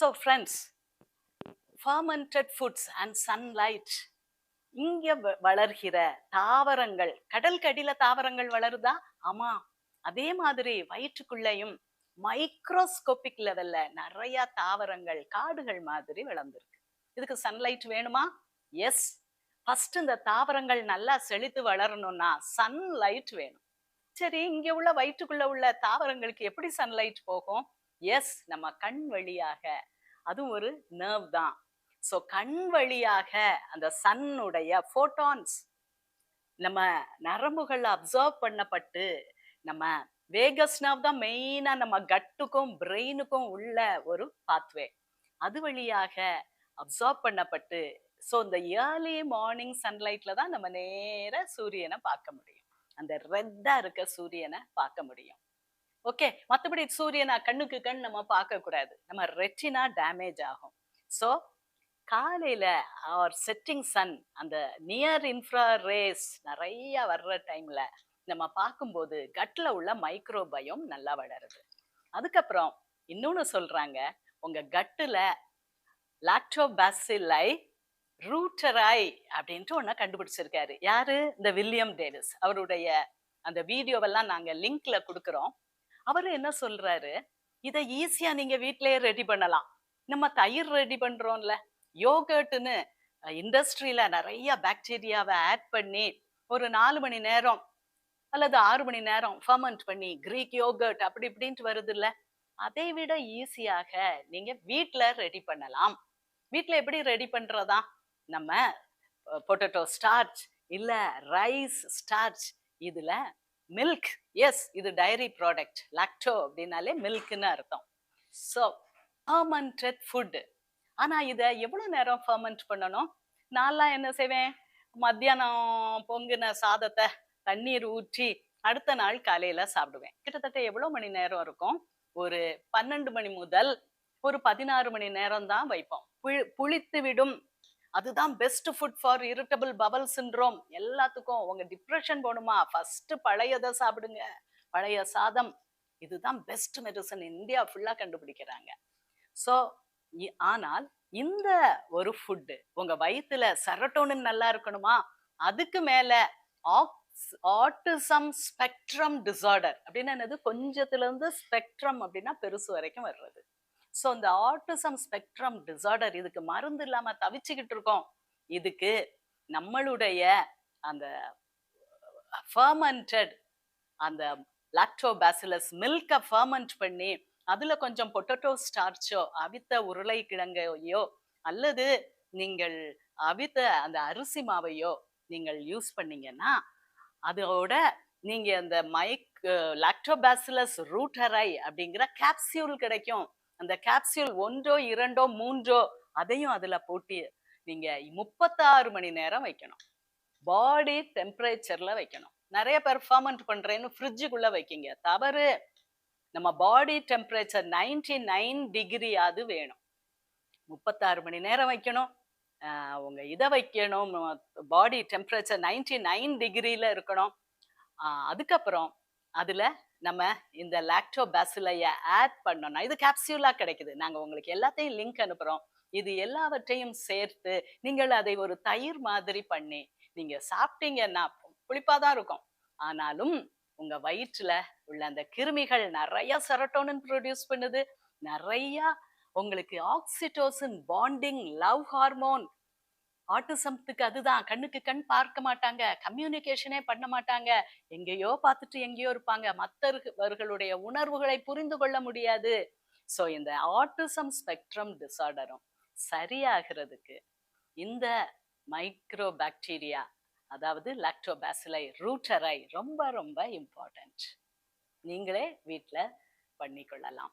So friends fermented foods and sunlight இங்க வளர்கிற தாவரங்கள் கடல் கடியில் தாவரங்கள் வளருதா? ஆமா. அதே மாதிரி வயிற்றுக்குள்ளேயும் மைக்ரோஸ்கோபிக் லெவல்ல நிறைய தாவரங்கள் காடுகள் மாதிரி வளர்ந்துருக்கு. இதுக்கு சன்லைட் வேணுமா? எஸ் ஃபர்ஸ்ட் இந்த தாவரங்கள் நல்லா செழித்து வளரணும்னா சன்லைட் வேணும். சரி இங்க உள்ள வயிற்றுக்குள்ள உள்ள தாவரங்களுக்கு எப்படி சன்லைட் போகும்? எஸ் நம்ம கண் வழியாக. அதுவும் ஒரு நர்வ் தான். ஸோ கண் வழியாக அந்த சன்னுடைய ஃபோட்டான்ஸ் நம்ம நரம்புகள் அப்சர்வ் பண்ணப்பட்டு நம்ம வேகஸ் நர்வ் தான் மெயினா நம்ம கட்டுக்கும் பிரெயினுக்கும் உள்ள ஒரு பாத்வே அது வழியாக அப்சர்வ் பண்ணப்பட்டு ஸோ இந்த ஏர்லி மார்னிங் சன்லைட்ல தான் நம்ம நேர சூரியனை பார்க்க முடியும். அந்த ரெட்டாக இருக்க சூரியனை பார்க்க முடியும். ஓகே மற்றபடி சூரியனை கண்ணுக்கு கண் நம்ம பார்க்கக்கூடாது. நம்ம ரெட்டினா டேமேஜ் ஆகும். ஸோ காலையில ஆர் செட்டிங் சன் அந்த நியர் இன்ஃப்ரா ரேஸ் நிறைய வர்ற டைம்ல நம்ம பார்க்கும்போது கட்ல உள்ள மைக்ரோபயம் நல்லா வளருது. அதுக்கப்புறம் இன்னொன்னு சொல்றாங்க உங்க கட்டுல லாக்டோபாசிலை ரூட்டராய் அப்படின்ட்டு ஒன்ன கண்டுபிடிச்சிருக்காரு. யாரு? இந்த வில்லியம் டேவிஸ். அவருடைய அந்த வீடியோவெல்லாம் நாங்க லிங்க்ல கொடுக்குறோம். அவரு என்ன சொல்றாரு? இதை ஈஸியா நீங்க வீட்டிலேயே ரெடி பண்ணலாம். நம்ம தயிர் ரெடி பண்றோம்ல. யோகர்ட்னு இண்டஸ்ட்ரியில நிறைய பாக்டீரியாவை ஆட் பண்ணி ஒரு நாலு மணி நேரம் அல்லது ஆறு மணி நேரம் ஃபர்மெண்ட் பண்ணி கிரீக் யோகர்ட் அப்படி இப்படின்ட்டு வருது இல்ல அதை விட ஈஸியாக நீங்க வீட்ல ரெடி பண்ணலாம். வீட்ல எப்படி ரெடி பண்றதா? நம்ம பொட்டேட்டோ ஸ்டார்ச் இல்ல ரைஸ் ஸ்டார்ச் இதுல மில்க் எஸ் இது டைரி ப்ராடக்ட் லாக்டோ அப்படின்னாலே மில்க்னு அர்த்தம். ஸோ ஃபர்மெண்டட் ஃபுட்டு ஆனால் இதை எவ்வளோ நேரம் ஃபர்மெண்ட் பண்ணணும்? நான்லாம் என்ன செய்வேன்? மத்தியானம் பொங்கின சாதத்தை தண்ணீர் ஊற்றி அடுத்த நாள் காலையில் சாப்பிடுவேன். கிட்டத்தட்ட எவ்வளோ மணி நேரம் இருக்கும்? ஒரு பன்னெண்டு மணி முதல் ஒரு பதினாறு மணி நேரம் தான் வைப்போம். புளி- புளித்து விடும் அதுதான் best food for irritable bowel syndrome எல்லாத்துக்கும் உங்க டிப்ரெஷன் போகணுமா ஃபர்ஸ்ட் பழையதை சாப்பிடுங்க. பழைய சாதம். இதுதான் பெஸ்ட் மெடிசன் இந்தியா ஃபுல்லா கண்டுபிடிக்கிறாங்க. ஸோ ஆனால் இந்த ஒரு ஃபுட்டு உங்க வயித்துல செரட்டோனின் நல்லா இருக்கணுமா? அதுக்கு மேல ஆட்டிசம் ஸ்பெக்ட்ரம் டிசார்டர் அப்படின்னா என்னது? கொஞ்சத்துல இருந்து ஸ்பெக்ட்ரம் அப்படின்னா பெருசு வரைக்கும் வர்றது. ஸோ இந்த ஆட்டிசம் ஸ்பெக்ட்ரம் டிசார்டர் இதுக்கு மருந்து இல்லாம தவிச்சுக்கிட்டு இருக்கோம். இதுக்கு நம்மளுடைய அந்த ஃபர்மெண்டட் அந்த லாக்டோபாசிலஸ் மில்கை ஃபர்மெண்ட் பண்ணி அதுல கொஞ்சம் பொட்டேட்டோ ஸ்டார்ச்சோ அவித்த உருளைக்கிழங்கையோ அல்லது நீங்கள் அவித்த அந்த அரிசி மாவையோ நீங்கள் யூஸ் பண்ணீங்கன்னா அதோட நீங்க அந்த மைக் லாக்டோபாசிலஸ் ரூட்டரை அப்படிங்கிற கேப்சியூல் கிடைக்கும். அந்த கேப்சியூல் ஒன்றோ இரண்டோ மூன்றோ அதையும் அதுல போட்டு நீங்க முப்பத்தாறு மணி நேரம் வைக்கணும். பாடி டெம்பரேச்சர்ல வைக்கணும். நிறைய பேர் ஃபர்மெண்ட் பண்றேன்னு ஃப்ரிட்ஜுக்குள்ள வைக்கிங்க. தவறு. நம்ம body temperature ninety nine degree அது வேணும். முப்பத்தாறு மணி நேரம் வைக்கணும். ஆஹ் உங்க இதை வைக்கணும். பாடி டெம்பரேச்சர் நைன்டி நைன் டிகிரியில இருக்கணும். அதுக்கப்புறம் அதுல நம்ம இந்த லாக்டோபாசிலைய ஆட் பண்ணோம்னா இது கேப்சியூலா கிடைக்குது. நாங்க உங்களுக்கு எல்லாத்தையும் லிங்க் அனுப்புறோம். இது எல்லாவற்றையும் சேர்த்து நீங்கள் அதை ஒரு தயிர் மாதிரி பண்ணி நீங்க சாப்பிட்டீங்கன்னா புளிப்பாதான் இருக்கும். ஆனாலும் உங்க வயிற்றுல உள்ள அந்த கிருமிகள் நிறைய செரட்டோனின் ப்ரொடியூஸ் பண்ணுது. நிறையா உங்களுக்கு ஆக்சிடோசின் பாண்டிங் லவ் ஹார்மோன் ஆட்டிசம்த்துக்கு அதுதான். கண்ணுக்கு கண் பார்க்க மாட்டாங்க. கம்யூனிகேஷனே பண்ண மாட்டாங்க. எங்கேயோ பார்த்துட்டு எங்கேயோ இருப்பாங்க. மற்றவர்களுடைய உணர்வுகளை புரிந்து கொள்ள முடியாது. ஸோ இந்த ஆட்டிசம் ஸ்பெக்ட்ரம் டிசார்டரும் சரியாகிறதுக்கு இந்த மைக்ரோ பாக்டீரியா அதாவது லாக்டோபாசிலை ரூட்டரை ரொம்ப ரொம்ப இம்பார்ட்டன்ட் நீங்களே வீட்டில் பண்ணிக்கொள்ளலாம்.